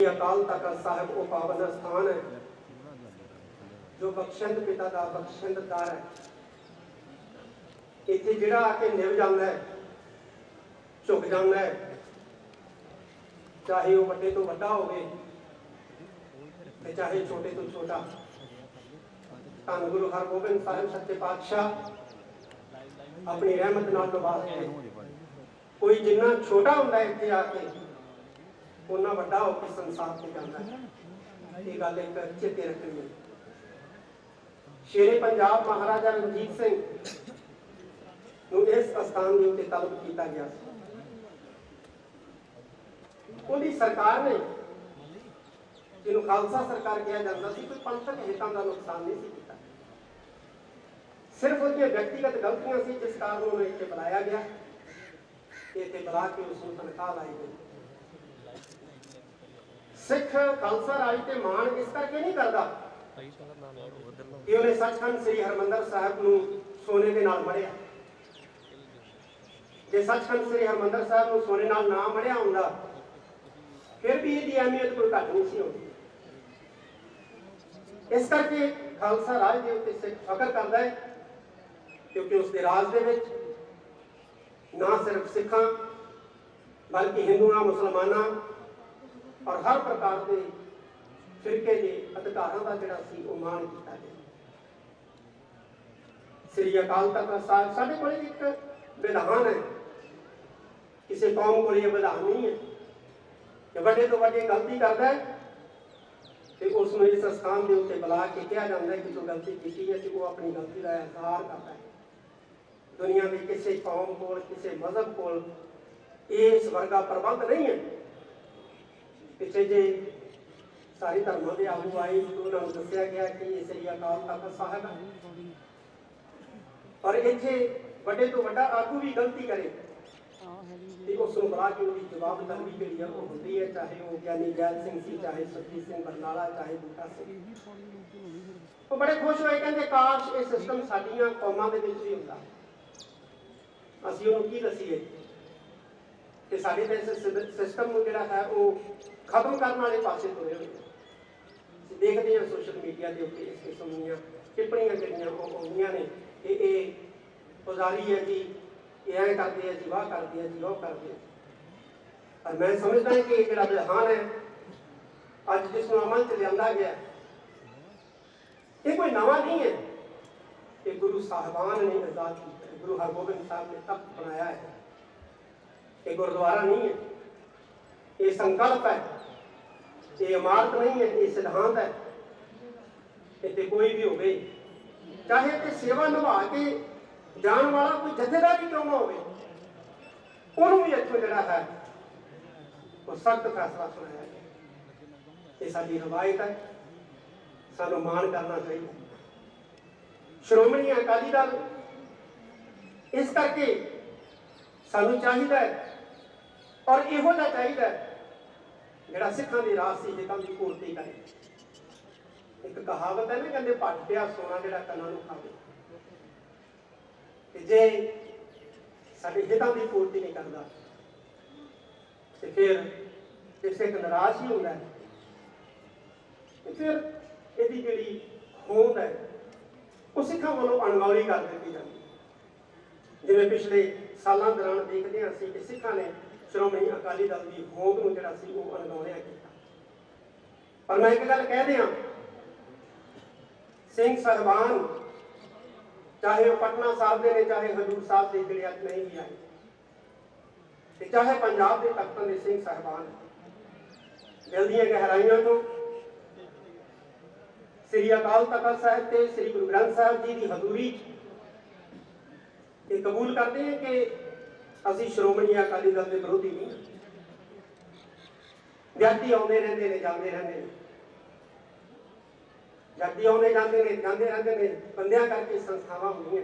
ਇਹ ਅਕਾਲ ਤਖਤ ਸਾਹਿਬ ਉਹ ਪਾਵਨ ਸਥਾਨ ਹੈ ਜੋ ਬਖਸ਼ਿੰਦ ਪਿਤਾ ਦਾ ਬਖਸ਼ਿੰਦ ਦਰ ਹੈ ਇੱਥੇ ਜਿਹੜਾ ਆ ਕੇ ਨਿਭ ਜਾਂਦਾ ਹੈ ਝੁਕ ਜਾਂਦਾ ਹੈ ਚਾਹੇ ਉਹ ਵੱਡੇ ਤੋਂ ਵੱਡਾ ਹੋਵੇ ਤੇ ਚਾਹੇ ਛੋਟੇ ਤੋਂ ਛੋਟਾ ਧੰਨ ਗੁਰੂ ਹਰਗੋਬਿੰਦ ਸਾਹਿਬ ਸੱਚੇ ਪਾਤਸ਼ਾਹ ਆਪਣੀ ਰਹਿਮਤ ਨਾਲ ਨਵਾਜ਼ਦੇ ਕੋਈ ਜਿੰਨਾ ਛੋਟਾ ਹੁੰਦਾ ਹੈ ਇੱਥੇ ਆ ਕੇ ਉਹਨਾਂ ਵੱਡਾ ਹੋ ਕੇ ਸੰਸਾਰ ਤੇ ਜਾਂਦਾ ਹੈ। ਇਹ ਗੱਲ ਇੱਕ ਚੇਤੇ ਰੱਖਣੀ ਹੈ। ਸ਼ੇਰੇ ਪੰਜਾਬ ਮਹਾਰਾਜਾ ਰਣਜੀਤ ਸਿੰਘ ਨੂੰ ਇਸ ਸਥਾਨ ਦੇ ਉੱਤੇ ਤਲਬ ਕੀਤਾ ਗਿਆ ਸੀ। ਉਹਦੀ ਸਰਕਾਰ ਨੇ, ਜਿਹਨੂੰ ਖਾਲਸਾ ਸਰਕਾਰ ਕਿਹਾ ਜਾਂਦਾ ਸੀ, ਕੋਈ ਪੰਥਕ ਹਿੱਤਾਂ ਦਾ ਨੁਕਸਾਨ ਨਹੀਂ ਸੀ ਕੀਤਾ। ਸਿਰਫ ਉਹਦੀਆਂ ਵਿਅਕਤੀਗਤ ਗਲਤੀਆਂ ਸੀ, ਜਿਸ ਕਾਰਨ ਉਹਨੂੰ ਇੱਥੇ ਬੁਲਾਇਆ ਗਿਆ। ਤੇ ਇੱਥੇ ਬੁਲਾ ਕੇ ਉਸ ਨੂੰ ਤਨਖਾਹ ਲਾਈ ਗਈ। ਸਿੱਖ ਖਾਲਸਾ ਰਾਜ ਤੇ ਮਾਣ ਇਸ ਕਰਕੇ ਨਹੀਂ ਕਰਦਾ। ਕਿ ਉਹਨੇ ਸੱਚਖੰਡ ਸ੍ਰੀ ਹਰਮੰਦਰ ਸਾਹਿਬ ਨੂੰ ਸੋਨੇ ਦੇ ਨਾਲ ਮੜਿਆ। ਜੇ ਸੱਚਖੰਡ ਸ੍ਰੀ ਹਰਮੰਦਰ ਸਾਹਿਬ ਨੂੰ ਸੋਨੇ ਨਾਲ ਨਾ ਮੜਿਆ ਹੁੰਦਾ, ਫਿਰ ਵੀ ਇਹਦੀ ਅਹਿਮੀਅਤ ਕੋਈ ਘੱਟ ਨਹੀਂ ਸੀ ਹੁੰਦੀ। ਇਸ ਕਰਕੇ ਖਾਲਸਾ ਰਾਜ ਦੇ ਉੱਤੇ ਸਿੱਖ ਫਖਰ ਕਰਦਾ ਹੈ, ਕਿਉਂਕਿ ਉਸ ਦੇ ਰਾਜ ਦੇ ਵਿੱਚ ਨਾ ਸਿਰਫ ਸਿੱਖਾਂ, ਬਲਕਿ ਹਿੰਦੂਆਂ, ਮੁਸਲਮਾਨਾਂ ਔਰ ਹਰ ਪ੍ਰਕਾਰ ਦੇ ਫਿਰਕੇ ਦੇ ਅਧਿਕਾਰਾਂ ਦਾ ਜਿਹੜਾ ਸੀ ਉਹ ਮਾਣ ਕੀਤਾ ਗਿਆ। ਸ੍ਰੀ ਅਕਾਲ ਤਖਤ ਸਾਹਿਬ ਸਾਡੇ ਕੋਲ ਇੱਕ ਵਿਧਾਨ ਹੈ। ਕਿਸੇ ਕੌਮ ਕੋਲ ਇਹ ਵਿਧਾਨ ਨਹੀਂ ਹੈ ਕਿ ਵੱਡੇ ਤੋਂ ਵੱਡੇ ਗਲਤੀ ਕਰਦਾ ਹੈ ਤੇ ਉਸ ਨੂੰ ਇਸ ਸਥਾਨ ਦੇ ਉੱਤੇ ਬੁਲਾ ਕੇ ਕਿਹਾ ਜਾਂਦਾ ਹੈ ਕਿ ਤੂੰ ਗਲਤੀ ਕੀਤੀ ਹੈ ਤੇ ਉਹ ਆਪਣੀ ਗਲਤੀ ਦਾ ਇਜ਼ਹਾਰ ਕਰਦਾ ਹੈ। ਦੁਨੀਆ ਦੇ ਕਿਸੇ ਕੌਮ ਕੋਲ, ਕਿਸੇ ਮਜ਼ਹਬ ਕੋਲ ਇਸ ਵਰਗਾ ਪ੍ਰਬੰਧ ਨਹੀਂ ਹੈ। ਪਿੱਛੇ ਜੇ ਸਾਰੇ ਧਰਮਾਂ ਦੇ ਆਗੂ ਆਏ, ਉਹਨਾਂ ਨੂੰ ਦੱਸਿਆ ਗਿਆ ਕਿ ਇਹ ਸ੍ਰੀ ਅਕਾਲ ਤਖਤ ਸਾਹਿਬ ਹੈ। ਪਰ ਇੱਥੇ ਵੱਡੇ ਤੋਂ ਵੱਡਾ ਆਗੂ ਵੀ ਗਲਤੀ ਕਰੇ ਤੇ ਉਸ ਨੂੰ ਬੁਲਾ ਕੇ ਉਹਦੀ ਜਵਾਬਦਾਰੀ ਜਿਹੜੀ ਆ ਉਹ ਹੁੰਦੀ ਹੈ, ਚਾਹੇ ਉਹ ਗਿਆਨੀ ਜੈਲ ਸਿੰਘ ਸੀ, ਚਾਹੇ ਸੁਖਜੀਤ ਸਿੰਘ ਬਰਨਾਲਾ, ਚਾਹੇ ਬੂਟਾ ਸਿੰਘ। ਉਹ ਬੜੇ ਖੁਸ਼ ਹੋਏ, ਕਹਿੰਦੇ ਕਾਸ਼ ਇਹ ਸਿਸਟਮ ਸਾਡੀਆਂ ਕੌਮਾਂ ਦੇ ਵਿੱਚ ਵੀ ਹੁੰਦਾ। ਅਸੀਂ ਉਹਨੂੰ ਕੀ ਦਸੀਏ? ਕਿ ਸਾਡੇ ਤੇ ਸਿਸਟਮ ਨੂੰ ਜਿਹੜਾ ਹੈ ਉਹ ਖਤਮ ਕਰਨ ਵਾਲੇ ਪਾਸੇ ਤੁਰੇ ਹੋਏ ਨੇ। ਅਸੀਂ ਦੇਖਦੇ ਹਾਂ ਸੋਸ਼ਲ ਮੀਡੀਆ ਦੇ ਉੱਤੇ ਇਸ ਕਿਸਮ ਦੀਆਂ ਟਿੱਪਣੀਆਂ ਜਿਹੜੀਆਂ ਉਹ ਆਉਂਦੀਆਂ ਨੇ ਕਿ ਇਹ ਪੁਜ਼ਾਰੀ ਹੈ ਜੀ ਇਹ ਐਂ ਕਰਦੇ ਆ ਜੀ ਵਾਹ ਕਰਦੇ ਆ ਜੀ ਉਹ ਕਰਦੇ ਆ ਪਰ ਮੈਂ ਸਮਝਦਾ ਹਾਂ ਕਿ ਇਹ ਜਿਹੜਾ ਵਿਧਾਨ ਹੈ ਅੱਜ ਜਿਸ ਨੂੰ ਅਮਲ ਚ ਲਿਆਂਦਾ ਗਿਆ ਇਹ ਕੋਈ ਨਵਾਂ ਨਹੀਂ ਹੈ ਇਹ ਗੁਰੂ ਸਾਹਿਬਾਨ ਨੇ ਆਜ਼ਾਦ ਕੀਤਾ ਹੈ। ਗੁਰੂ ਹਰਗੋਬਿੰਦ ਸਾਹਿਬ ਨੇ ਤਖਤ ਬਣਾਇਆ ਹੈ ਇਹ ਗੁਰਦੁਆਰਾ ਨਹੀਂ ਹੈ। ਇਹ ਸੰਕਲਪ ਹੈ। ਇਹ ਇਮਾਰਤ ਨਹੀਂ ਹੈ, ਇਹ ਸਿਧਾਂਤ ਹੈ। ਇੱਥੇ ਕੋਈ ਵੀ ਹੋਵੇ, ਚਾਹੇ ਤੇ ਸੇਵਾ ਨਿਭਾ ਕੇ ਜਾਣ ਵਾਲਾ ਕੋਈ ਜਥੇਦਾਰ ਹੀ ਕਿਉਂ ਨਾ ਹੋਵੇ, ਉਹਨੂੰ ਵੀ ਇੱਥੋਂ ਜਿਹੜਾ ਹੈ, ਉਹ ਸਖਤ ਫੈਸਲਾ ਸੁਣਾਇਆ ਇਹ ਸਾਡੀ ਰਵਾਇਤ ਹੈ। ਸਾਨੂੰ ਮਾਣ ਕਰਨਾ ਚਾਹੀਦਾ। ਸ਼੍ਰੋਮਣੀ ਅਕਾਲੀ ਦਲ, ਇਸ ਕਰਕੇ ਸਾਨੂੰ ਚਾਹੀਦਾ ਹੈ ਔਰ ਇਹੋ ਜਿਹਾ ਚਾਹੀਦਾ ਜਿਹੜਾ ਸਿੱਖਾਂ ਦੀ ਰਾਸੀ ਹਿੱਤਾਂ ਦੀ ਪੂਰਤੀ ਕਰੇ। ਇੱਕ ਕਹਾਵਤ ਹੈ ਨਾ, ਕਹਿੰਦੇ ਭੱਟ ਪਿਆ ਸੋਨਾ ਜਿਹੜਾ ਕੰਨਾਂ ਨੂੰ ਖਾਵੇ। ਤੇ ਜੇ ਸਾਡੇ ਹਿੱਤਾਂ ਦੀ ਪੂਰਤੀ ਨਹੀਂ ਕਰਦਾ, ਤੇ ਫਿਰ ਜੇ ਸਿੱਖ ਨਿਰਾਸ਼ ਹੀ ਹੁੰਦਾ ਤੇ ਫਿਰ ਇਹਦੀ ਜਿਹੜੀ ਹੋਂਦ ਹੈ, ਉਹ ਸਿੱਖਾਂ ਵੱਲੋਂ ਅਣਗੌਲੀ ਕਰ ਦਿੱਤੀ ਜਾਂਦੀ ਹੈ। ਜਿਵੇਂ ਪਿਛਲੇ ਸਾਲਾਂ ਦੌਰਾਨ ਦੇਖਦੇ ਹਾਂ ਅਸੀਂ ਕਿ ਸਿੱਖਾਂ ਨੇ ਸ਼੍ਰੋਮਣੀ ਅਕਾਲੀ ਦਲ ਦੀ ਹੋਂਦ ਨੂੰ ਜਿਹੜਾ ਸੀ ਉਹ ਅਣਗੌਲਿਆ ਕੀਤਾ। ਪਰ ਮੈਂ ਇੱਕ ਗੱਲ ਕਹਿ ਦਿਆਂ, ਸਿੰਘ ਸਰਬਾਨ ਚਾਹੇ ਉਹ ਪਟਨਾ ਸਾਹਿਬ ਦੇ ਨੇ, ਚਾਹੇ ਹਜੂਰ ਸਾਹਿਬ ਦੇ ਜਿਹੜੇ ਅੱਜ ਨਹੀਂ ਵੀ ਆਏ, ਤੇ ਚਾਹੇ ਪੰਜਾਬ ਦੇ ਤਖਤਾਂ ਦੇ ਸਿੰਘ ਸਰਬਾਨ ਦਿਲ ਦੀਆਂ ਗਹਿਰਾਈਆਂ ਤੋਂ ਸ੍ਰੀ ਅਕਾਲ ਤਖਤ ਸਾਹਿਬ ਤੇ ਸ੍ਰੀ ਗੁਰੂ ਗ੍ਰੰਥ ਸਾਹਿਬ ਜੀ ਦੀ ਹਜ਼ੂਰੀ 'ਚ ਇਹ ਕਬੂਲ ਕਰਦੇ ਹਾਂ ਕਿ ਅਸੀਂ ਸ਼੍ਰੋਮਣੀ ਅਕਾਲੀ ਦਲ ਦੇ ਵਿਰੋਧੀ ਨਹੀਂ। ਵਿਅਕਤੀ ਆਉਂਦੇ ਰਹਿੰਦੇ ਨੇ, ਜਾਂਦੇ ਰਹਿੰਦੇ ਨੇ। ਵਿਅਕਤੀ ਆਉਂਦੇ, ਜਾਂਦੇ ਨੇ, ਜਾਂਦੇ ਰਹਿੰਦੇ ਨੇ, ਬੰਦਿਆਂ ਕਰਕੇ ਸੰਸਥਾਵਾਂ ਹੁੰਦੀਆਂ।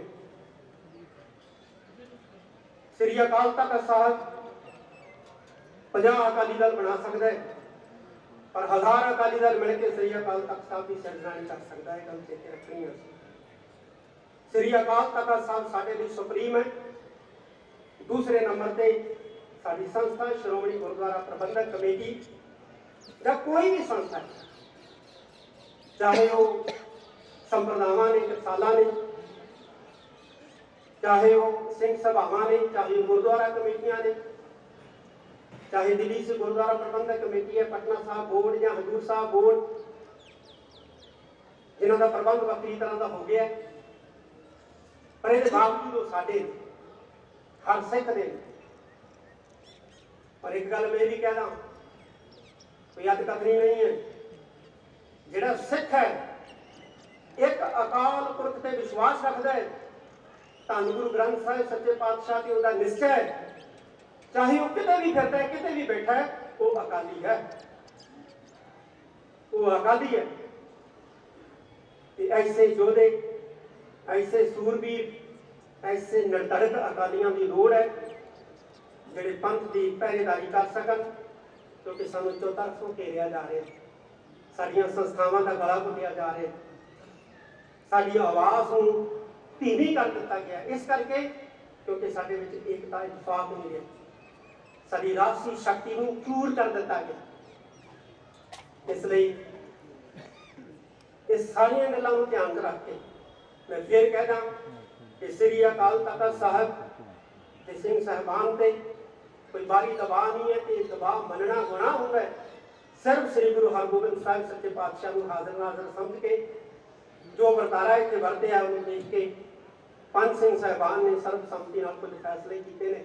ਸ੍ਰੀ ਅਕਾਲ ਤਖਤ ਸਾਹਿਬ 50 ਅਕਾਲੀ ਦਲ ਬਣਾ ਸਕਦਾ ਹੈ ਪਰ ਹਜ਼ਾਰ ਅਕਾਲੀ ਦਲ ਮਿਲ ਕੇ ਸ੍ਰੀ ਅਕਾਲ ਤਖਤ ਸਾਹਿਬ ਦੀ ਸਿਰਜਣਾ ਨਹੀਂ ਕਰ ਸਕਦਾ ਇਹ ਗੱਲ ਚੇਤੇ ਰੱਖਣੀ ਹੈ। ਸ੍ਰੀ ਅਕਾਲ ਤਖਤ ਸਾਹਿਬ ਸਾਡੇ ਲਈ ਸੁਪਰੀਮ ਹੈ। ਦੂਸਰੇ ਨੰਬਰ ਤੇ ਸਾਡੀ ਸੰਸਥਾ ਸ਼੍ਰੋਮਣੀ ਗੁਰਦੁਆਰਾ ਪ੍ਰਬੰਧਕ ਕਮੇਟੀ ਜਾਂ ਕੋਈ ਵੀ ਸੰਸਥਾ ਚਾਹੇ ਉਹ ਸੰਪਰਦਾਵਾਂ ਨੇ ਟਕਸਾਲਾਂ ਨੇ, ਚਾਹੇ ਉਹ ਸਿੰਘ ਸਭਾਵਾਂ ਨੇ, ਚਾਹੇ ਉਹ ਗੁਰਦੁਆਰਾ ਕਮੇਟੀਆਂ ਨੇ, ਚਾਹੇ ਦਿੱਲੀ ਸੇ ਗੁਰਦੁਆਰਾ ਪ੍ਰਬੰਧਕ ਕਮੇਟੀ ਹੈ, ਪਟਨਾ ਸਾਹਿਬ ਬੋਰਡ ਜਾਂ ਹਜੂਰ ਸਾਹਿਬ ਬੋਰਡ, ਇਹਨਾਂ ਦਾ ਪ੍ਰਬੰਧ ਵੱਖਰੀ ਤਰ੍ਹਾਂ ਦਾ ਹੋ ਗਿਆ ਪਰ ਇਹਦੇ ਬਾਵਜੂਦ ਉਹ ਸਾਡੇ ਹਰ ਸਿੱਖ ਦੇ ਪਰ ਇੱਕ ਗੱਲ ਮੈਂ ਇਹ ਵੀ ਕਹਿਣਾ ਕੋਈ ਅੱਧ ਕਤਰੀ ਨਹੀਂ ਹੈ। ਜਿਹੜਾ ਸਿੱਖ ਹੈ, ਇੱਕ ਅਕਾਲ ਪੁਰਖ ਤੇ ਵਿਸ਼ਵਾਸ ਰੱਖਦਾ ਹੈ ਧੰਨ ਗੁਰੂ ਗ੍ਰੰਥ ਸਾਹਿਬ ਸੱਚੇ ਪਾਤਸ਼ਾਹ ਤੇ ਉਹਦਾ ਨਿਸ਼ਚੈ ਹੈ। ਚਾਹੇ ਉਹ ਕਿਤੇ ਵੀ ਫਿਰਦਾ ਹੈ, ਕਿਤੇ ਵੀ ਬੈਠਾ ਹੈ, ਉਹ ਅਕਾਲੀ ਹੈ। ਉਹ ਅਕਾਲੀ ਹੈ। ਤੇ ਐਸੇ ਯੋਧੇ, ਐਸੇ ਸੂਰਬੀਰ ਐਸੇ ਨਿਰਧਾਰਿਤ ਅਕਾਲੀਆਂ ਦੀ ਲੋੜ ਹੈ, ਜਿਹੜੇ ਪੰਥ ਦੀ ਪਹਿਰੇਦਾਰੀ ਕਰ ਸਕਣ, ਕਿਉਂਕਿ ਸਾਨੂੰ ਚੌਤਰਫੋਂ ਘੇਰਿਆ ਜਾ ਰਿਹਾ ਸਾਡੀਆਂ ਸੰਸਥਾਵਾਂ ਦਾ ਗਲਾ ਘੁੱਟਿਆ ਜਾ ਰਿਹਾ ਸਾਡੀ ਆਵਾਜ਼ ਨੂੰ ਧੀਮੀ ਕਰ ਦਿੱਤਾ ਗਿਆ ਇਸ ਕਰਕੇ ਕਿਉਂਕਿ ਸਾਡੇ ਵਿੱਚ ਏਕਤਾ, ਇਤਫਾਕ ਨਹੀਂ ਹੈ ਸਾਡੀ ਰਾਸ਼ਟਰੀ ਸ਼ਕਤੀ ਨੂੰ ਚੂਰ ਕਰ ਦਿੱਤਾ ਗਿਆ ਇਸ ਲਈ ਇਹ ਸਾਰੀਆਂ ਗੱਲਾਂ ਨੂੰ ਧਿਆਨ ਰੱਖ ਕੇ ਮੈਂ ਫਿਰ ਕਹਿਦਾ ਕਿ ਸ੍ਰੀ ਅਕਾਲ ਤਖਤ ਸਾਹਿਬ ਤੇ ਸਿੰਘ ਸਾਹਿਬਾਨ ਤੇ ਕੋਈ ਬਾਰੀ ਦਬਾਅ ਨਹੀਂ ਹੈ ਤੇ ਦਬਾਅ ਮੰਨਣਾ ਗੁਨਾਹ ਹੁੰਦਾ ਹੈ। ਸਿਰਫ ਸ੍ਰੀ ਗੁਰੂ ਹਰਗੋਬਿੰਦ ਸਾਹਿਬ ਸੱਚੇ ਪਾਤਸ਼ਾਹ ਨੂੰ ਹਾਜ਼ਰ ਨਾਜ਼ਰ ਸਮਝ ਕੇ ਜੋ ਵਰਤਾਰਾ ਇੱਥੇ ਵਰਤਿਆ ਉਹਨੂੰ ਦੇਖ ਕੇ ਪੰਜ ਸਿੰਘ ਸਾਹਿਬਾਨ ਨੇ ਸਰਬਸੰਮਤੀ ਨਾਲ ਕੁਝ ਫੈਸਲੇ ਕੀਤੇ ਨੇ।